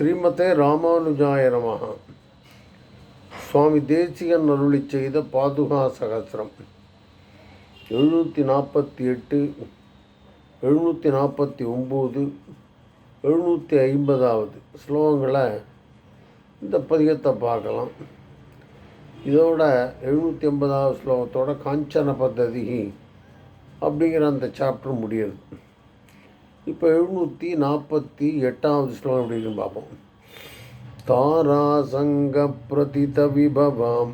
ஸ்ரீமதே ராமானுஜாய நமஹ. சுவாமி தேசிகன் அருளி செய்த பாதுகா சகசிரம். எழுநூற்றி நாற்பத்தி எட்டு எழுநூற்றி நாற்பத்தி ஒம்பது எழுநூற்றி ஐம்பதாவது ஸ்லோகங்களை இந்த பதிகத்தை பார்க்கலாம். இதோட எழுநூற்றி ஐம்பதாவது ஸ்லோகத்தோட காஞ்சன பத்ததி அப்படிங்கிற அந்த சாப்டர் முடியுது. இப்போ எழுநூற்றி நாற்பத்தி எட்டாவது ஸ்லோகம் அப்படின்னு பார்ப்போம். தாராசங்க பிரதித விபவாம்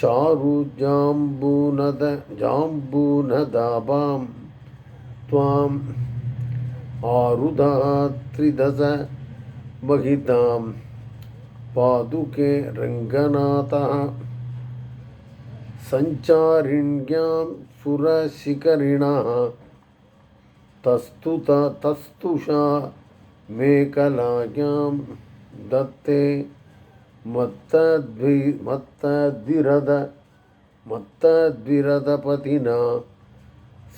சாரு ஜாம்பூனத ஜாம்பூனதாபாம் துவாம் ஆருதாத்ரிதச பகிதாம் பாதுகே ரங்கநாதா சஞ்சாரிண்யாம் சுரசிகரிணா तस्तुत तस्तुषा मेखलायां दत्ते मत्तद्वि मत्तद्विरद मत्तद्विरदपतिना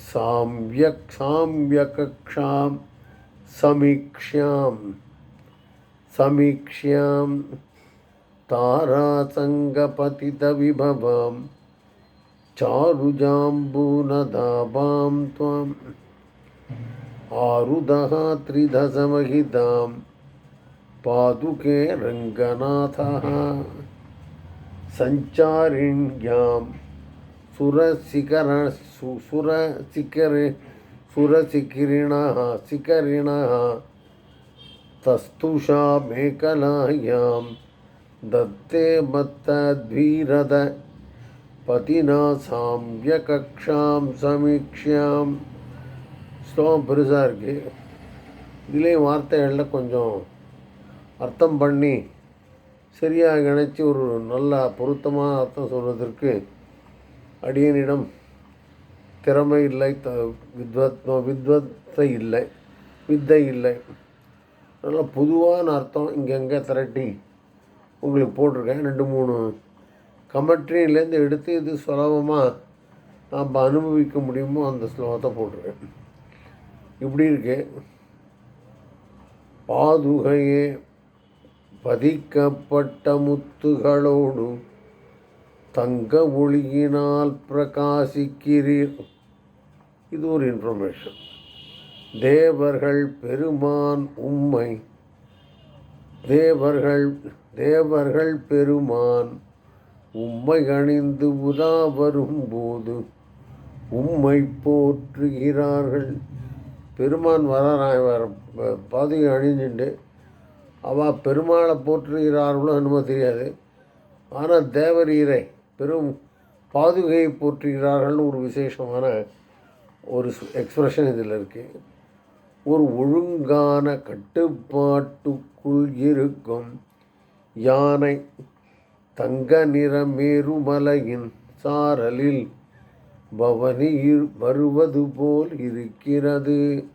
साम्यक् साम्यकक्षां समीक्ष्यां समीक्ष्यां तारासङ्गपतितविभवां चारुजाम्बूनदाभां त्वाम् आरुदः त्रिधसमहितां पादुके रङ्गनाथः सञ्चारिण्यां सुरशिखर सुरशिखरिणः शिखरिणः तस्तुषा मेखलायां दत्ते मत्तद्वीरद पतिना साम्यकक्षां समीक्ष्यां ஸ்லோகம் பெருசாக இருக்குது இதுலேயும் வார்த்தைகளில் கொஞ்சம் அர்த்தம் பண்ணி சரியாக இணைச்சி ஒரு நல்ல பொருத்தமான அர்த்தம் சொல்வதற்கு அடியனிடம் திறமை இல்லை த வித்வத் வித்வத்தை இல்லை வித்தை இல்லை. நல்ல பொதுவான அர்த்தம் இங்கங்கே திரட்டி உங்களுக்கு போட்டிருக்கேன். ரெண்டு மூணு கமெட்ரியிலேருந்து எடுத்து இது சுலபமாக நாம் அனுபவிக்க முடியுமோ அந்த ஸ்லோகத்தை போட்டிருக்கேன். இப்படி இருக்கு. பாதுகையே பதிக்கப்பட்ட முத்துகளோடு தங்க ஒளியினால் பிரகாசிக்கிறீர். இது ஒரு இன்ஃபர்மேஷன் தேவர்கள் பெருமான் உம்மை தேவர்கள் தேவர்கள் பெருமான் உம்மை அணிந்து உலா வரும்போது உம்மை போற்றுகிறார்கள். பெருமான் வரான் பாதுகை அழிஞ்சுண்டு அவள் பெருமாளை போற்றுகிறார்களோ என்னமோ தெரியாது. ஆனால் தேவரீரை பெரும் பாதுகையை போற்றுகிறார்கள்னு ஒரு விசேஷமான ஒரு எக்ஸ்பிரஷன் இதில் இருக்குது ஒரு ஒழுங்கான கட்டுப்பாட்டுக்குள் இருக்கும் யானை தங்க நிற மேருமலையின் சாரலில் பவனியில் வருவது போல் இருக்கிறது.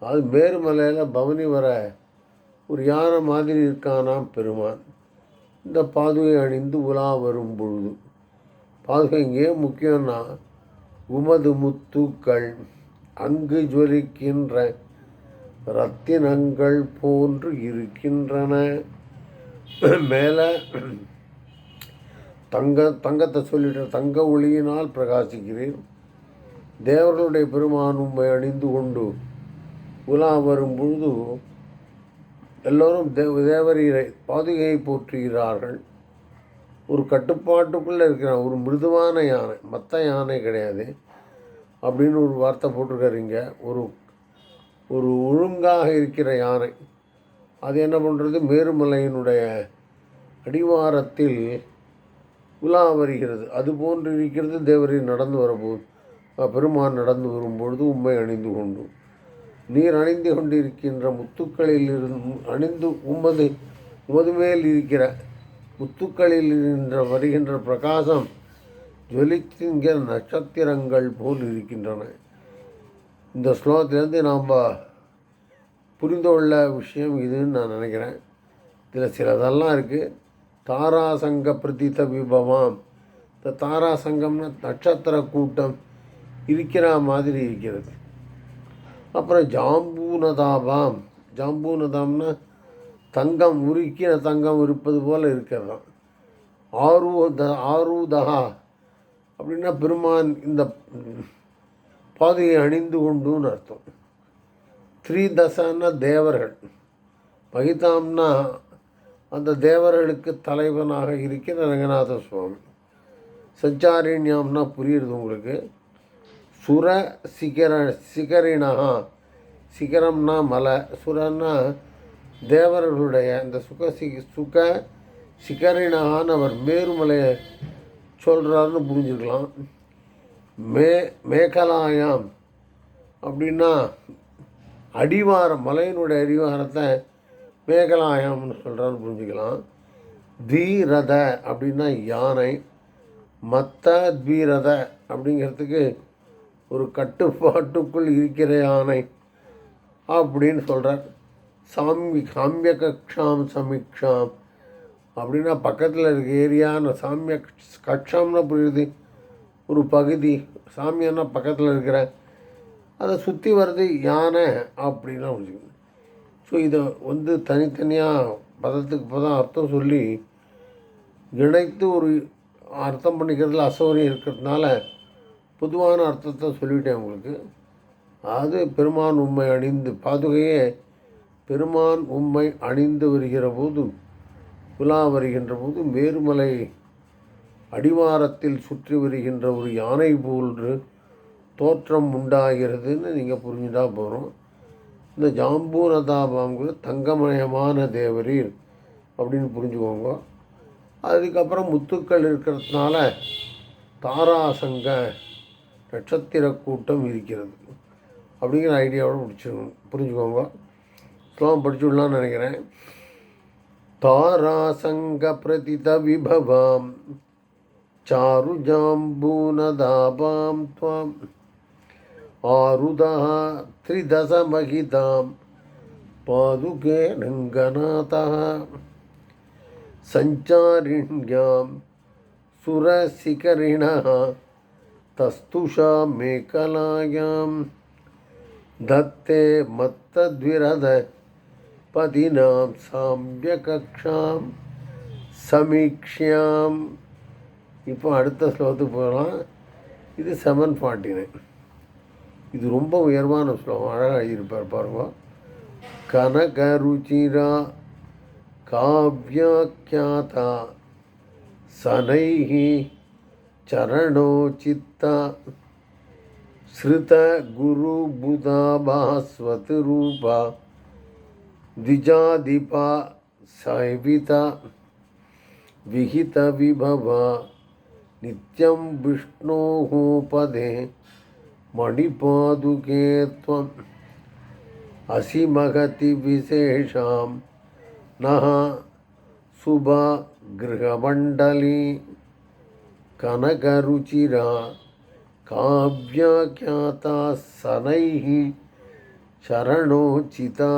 அது மேருமலையில் பவனி வர ஒரு யானை மாதிரி இருக்கானாம் பெருமான். இந்த பாதுகை அணிந்து உலா வரும் பொழுது. பாதுகை ஏன் முக்கியம்னா உமது முத்துக்கள் அங்கு ஜொலிக்கின்ற ரத்தினங்கள் போன்று இருக்கின்றன. மேலே தங்க தங்கத்தை சொல்லிட்டு தங்க ஒளியினால் பிரகாசிக்கிறேன். தேவர்களுடைய பெருமானும் அணிந்து கொண்டு உலா வரும் பொழுது எல்லோரும் தேவ தேவரீரை பாதுகையை போற்றுகிறார்கள். ஒரு கட்டுப்பாட்டுக்குள்ளே இருக்கிறான். ஒரு மிருதுவான யானை மற்ற யானை கிடையாது. அப்படின்னு ஒரு வார்த்தை போட்டிருக்காருங்க ஒரு ஒரு ஒழுங்காக இருக்கிற யானை. அது என்ன பண்ணுறது மேருமலையினுடைய அடிவாரத்தில் உலா வருகிறது அது போன்று இருக்கிறது தேவரை நடந்து வரபோது பெருமான் நடந்து வரும்பொழுது உண்மை அணிந்து கொண்டு. நீர் அணிந்து கொண்டிருக்கின்ற முத்துக்களில் இருந்து அணிந்து உமது உமது மேல் இருக்கிற முத்துக்களில் இருக்கின்ற வருகின்ற பிரகாசம் ஜொலிக்கின்ற நட்சத்திரங்கள் போல் இருக்கின்றன. இந்த ஸ்லோகத்திலேருந்து நாம் புரிந்து கொள்ள விஷயம் இதுன்னு நான் நினைக்கிறேன். இதில் சிலதெல்லாம் இருக்குது தாராசங்க பிரதித விபவம் இந்த தாராசங்கம்னா நட்சத்திர கூட்டம் இருக்கிற மாதிரி இருக்கிறது. அப்புறம் ஜாம்பூனதாபாம். ஜாம்பூனதாம்னா தங்கம் உருக்கின தங்கம் இருப்பது போல் இருக்கிறதாம். ஆரூத ஆரூதகா அப்படின்னா பெருமான் இந்த பாதையை அணிந்து கொண்டுன்னு அர்த்தம். த்ரீ தசான்னா தேவர்கள். பகிதாம்னா அந்த தேவர்களுக்கு தலைவனாக இருக்கிற ரங்கநாத சுவாமி. சஞ்சாரிண்யாம்னா புரியுறது உங்களுக்கு. சுர சிகர சிகரிணகா சிகரம்னா மலை. சுரன்னா தேவர்களுடைய அந்த சுக சி சுக சிகரிணான்னு அவர் மேருமலையை சொல்கிறாருன்னு புரிஞ்சுக்கலாம். மே மேகலாயாம் அப்படின்னா அடிவாரம் மலையினுடைய அடிவாரத்தை வேகலாயம்னு சொல்கிறான்னு புரிஞ்சுக்கலாம். தீரத அப்படின்னா யானை மத்த தீரத அப்படிங்கிறதுக்கு ஒரு கட்டுப்பாட்டுக்குள் இருக்கிற யானை அப்படின்னு சொல்கிறார் சாமி சாமிய கக்ஷாம் சமீக்ஷாம் அப்படின்னா பக்கத்தில் இருக்க ஏரியான சாமிய கக்ஷாம்னா புரியுது. ஒரு பகுதி சாமியானா பக்கத்தில் இருக்கிற அதை சுற்றி வர்றது யானை அப்படின்னா புரிஞ்சுக்கணும். ஸோ இதை வந்து தனித்தனியாக பதத்துக்கு பதம் அர்த்தம் சொல்லி இணைத்து ஒரு அர்த்தம் பண்ணிக்கிறதுல அசௌகரியம் இருக்கிறதுனால பொதுவான அர்த்தத்தை சொல்லிவிட்டேன் உங்களுக்கு. அது பெருமான் உண்மை அணிந்து பாதுகையே பெருமான் உண்மை அணிந்து வருகிற போது புலா வருகின்ற போது மேருமலை அடிவாரத்தில் சுற்றி வருகின்ற ஒரு யானை போன்று தோற்றம் உண்டாகிறதுன்னு நீங்கள் புரிஞ்சுட்டா போகிறோம் இந்த ஜாம்பூரதாபாங்கிறது தங்கமயமான தேவரீர் அப்படின்னு புரிஞ்சுக்கோங்க. அதுக்கப்புறம் முத்துக்கள் இருக்கிறதுனால தாராசங்க நட்சத்திர கூட்டம் இருக்கிறது அப்படிங்கிற ஐடியாவோட முடிச்சுக்கணும் புரிஞ்சுக்கோங்க. ஸ்லோகம் படிச்சுடலாம்னு நினைக்கிறேன். தாராசங்க பிரதித விபவாம். சாரு ஜாம்பூனதாபாம் துவாம். ఆరుదా త్రిదశమహితాం పాదుకే రంగనాథ సంచారిణ్యాం సురశిఖరిణ తస్తుషాం మేకలాయాం దత్తే మత్తద్విరద పదినాం సామ్యకక్షాం సమీక్ష్యాம் இப்போ அடுத்த ஸ்லோகத்துக்கு போகலாம் இது செவன் ஃபார்ட்டி நைன் இது ரொம்ப உயர்வான ஸ்லோகம் அழகாக எழுதியிருப்பார் பாருங்க கனகருச்சிரா காவ்யாக்கியாதா சனைः चरणोचित्ता श्रुतगुरुबुधाभास्वतरूपा द्विजाधिपा सैविता विहितविभवा नित्यं विष्णोः पदे मणिपादुके त्वम् असि महति विशेषां नः शुभा गृहमण्डली कनकरुचिरा काव्याख्याता सनैः शरणोचिता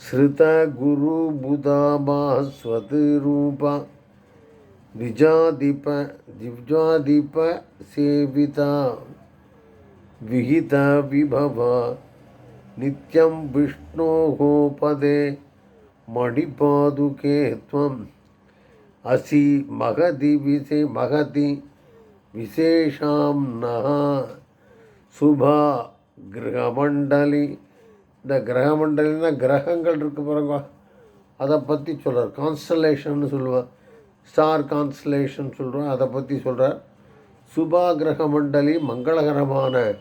श्रुतगुरुबुधाभास्वतरूपा द्विजाधिप दिव्याधिपसेविता विहितविभवा नित्यं विष्णोः पदे मणिपादुके त्वम् असि महति विशे महति விசேஷாம் நகா சுபா கிரகமண்டலி இந்த கிரகமண்டலினா கிரகங்கள் இருக்கு பாருங்க அதை பற்றி சொல்கிறார் கான்ஸ்டலேஷன் சொல்லுவார் ஸ்டார் கான்ஸ்டலேஷன் சொல்கிறோம் அதை பற்றி சொல்கிறார் சுபா கிரகமண்டலி மங்களகரமான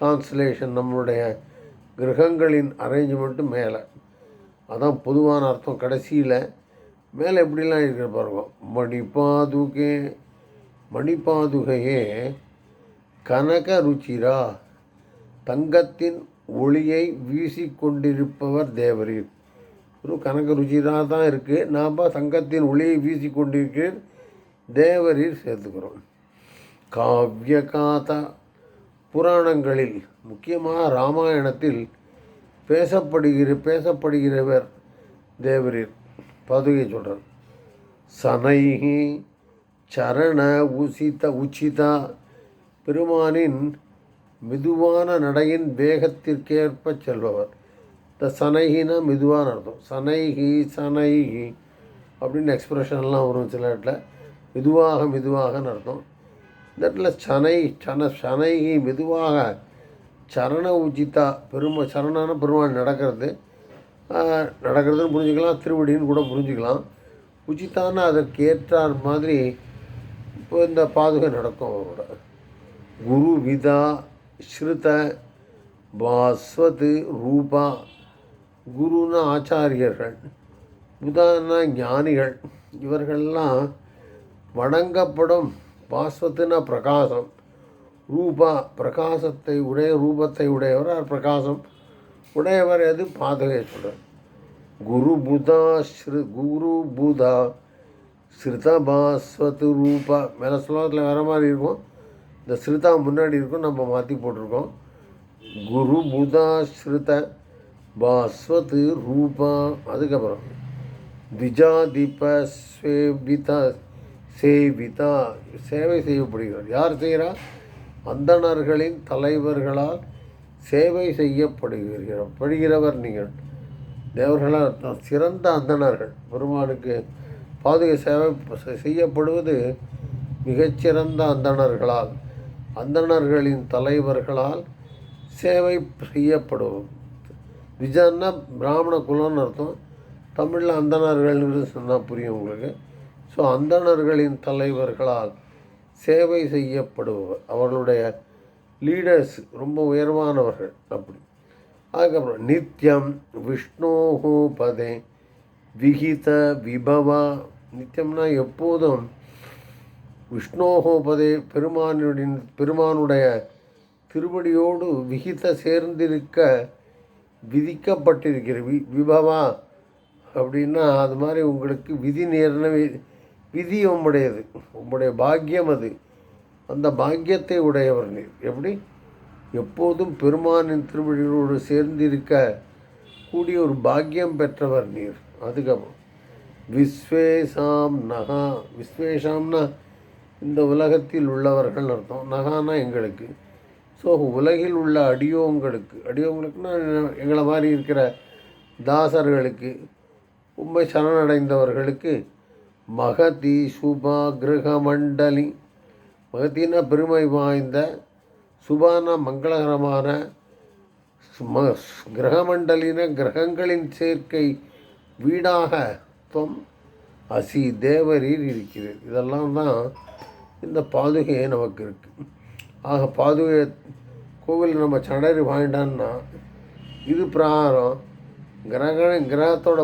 கான்ஸ்டலேஷன் நம்மளுடைய கிரகங்களின் அரேஞ்ச்மெண்ட்டு மேலே. அதான் பொதுவான அர்த்தம் கடைசியில். மேலே எப்படிலாம் இருக்கிற பாருங்க. மணிப்பாதுகே மணிபாதுகையே கனக ருச்சிரா தங்கத்தின் ஒளியை வீசிக்கொண்டிருப்பவர் தேவரீர். ஒரு கனக ருச்சியாக தான் இருக்குது நாம் சங்கத்தின் ஒளியை வீசிக்கொண்டிருக்கிறேன் தேவரீர் சேர்த்துக்கிறோம். காவிய காதா புராணங்களில் முக்கியமாக ராமாயணத்தில் பேசப்படுகிற பேசப்படுகிறவர் தேவரீர். பாதுகை சொல்கிறார் சனைஹி சரண உசித உச்சிதா பெருமானின் மெதுவான நடையின் வேகத்திற்கேற்ப செல்பவர். இந்த சனைகினா மெதுவான அர்த்தம். சனைகி சனைகி அப்படின்னு எக்ஸ்பிரஷன்லாம் வரும் சில இடத்துல. மெதுவாக மெதுவாகன்னு அர்த்தம். இந்த இடத்துல சனை சன சனைகி மெதுவாக சரண உச்சிதா பெருமை சரணான பெருமாள் நடக்கிறது. நடக்கிறதுன்னு புரிஞ்சுக்கலாம் திருவடின்னு கூட புரிஞ்சுக்கலாம். உச்சித்தான அதற்கு ஏற்றார் மாதிரி இப்போ இந்த பாதுகை நடக்கும் அவரோட. குரு விதா ஸ்ருத பாஸ்வத் ரூபா குருன்னா ஆச்சாரியர்கள் புதான்னா ஞானிகள் இவர்கள்லாம் வணங்கப்படும் பாஸ்வத்துனா பிரகாசம் ரூபா பிரகாசத்தை உடைய ரூபத்தை உடையவர் பிரகாசம் உடையவர் எது? பாதகேஸ்வரர். குரு புதா ஸ்ரு குரு புதா ஸ்ருதா பாஸ்வத் ரூபா. மேலே ஸ்லோகத்தில் வேறு மாதிரி இருக்கும். இந்த ஸ்ருதா முன்னாடி இருக்கும் நம்ம மாற்றி போட்டிருக்கோம். குரு புதா ஸ்ருத பாஸ்வத் ரூபா. அதுக்கப்புறம் திஜாதிப சேவிதா சேவிதா. சேவை செய்யப்படுகிறார். யார் செய்கிறா? அந்தணர்களின் தலைவர்களால் சேவை செய்யப்படுகிறீர்கள். படுகிறவர் நீங்கள். தேவர்களால் சிறந்த அந்தணர்கள். பெருமானுக்கு பாதுகை சேவை செய்யப்படுவது மிகச்சிறந்த அந்தணர்களால் அந்தணர்களின் தலைவர்களால் சேவை செய்யப்படுவோம் விஜன்னா பிராமண குலம்னு அர்த்தம். தமிழில் அந்தணர்கள்னு சொன்னால் புரியும் உங்களுக்கு. ஸோ அந்தணர்களின் தலைவர்களால் சேவை செய்யப்படுபவர். அவர்களுடைய லீடர்ஸ் ரொம்ப உயர்வானவர்கள் அப்படி. அதுக்கப்புறம் நித்யம் விஷ்ணோஹோ பதே விகித விபவா. நித்தியம்னா எப்போதும் விஷ்ணோகோபதே பெருமானுடைய பெருமானுடைய திருவடியோடு விகித சேர்ந்திருக்க விதிக்கப்பட்டிருக்கிற வி விபவா அப்படின்னா அது மாதிரி உங்களுக்கு விதி நேர்ன வி- விதி உம்முடையது. உம்முடைய பாக்கியம் அது. அந்த பாக்கியத்தை உடையவர் நீர். எப்படி? எப்போதும் பெருமானின் திருவடியோடு சேர்ந்திருக்க கூடிய ஒரு பாக்கியம் பெற்றவர் நீர். அதுக்கப்புறம் விஸ்வேஷாம் நகா. விஸ்வேஷாம்னா இந்த உலகத்தில் உள்ளவர்கள் அர்த்தம். நகானா எங்களுக்கு. ஸோ உலகில் உள்ள அடியோங்களுக்கு அடியோங்களுக்குன்னா எங்களை மாதிரி இருக்கிற தாசர்களுக்கு உண்மை சரணடைந்தவர்களுக்கு மகதி சுபா கிரகமண்டலி மகத்தினா பெருமை வாய்ந்த சுபானா மங்களகரமான ம கிரகமண்டலின கிரகங்களின் சேர்க்கை வீடாக துவம் அசி தேவரீர் இருக்கிறது. இதெல்லாம் தான் இந்த பாதுகையே நமக்கு இருக்குது ஆக பாதுகை கோவில் நம்ம சடரி வாங்கிட்டான்னா இது பிரகாரம் கிரக கிரகத்தோட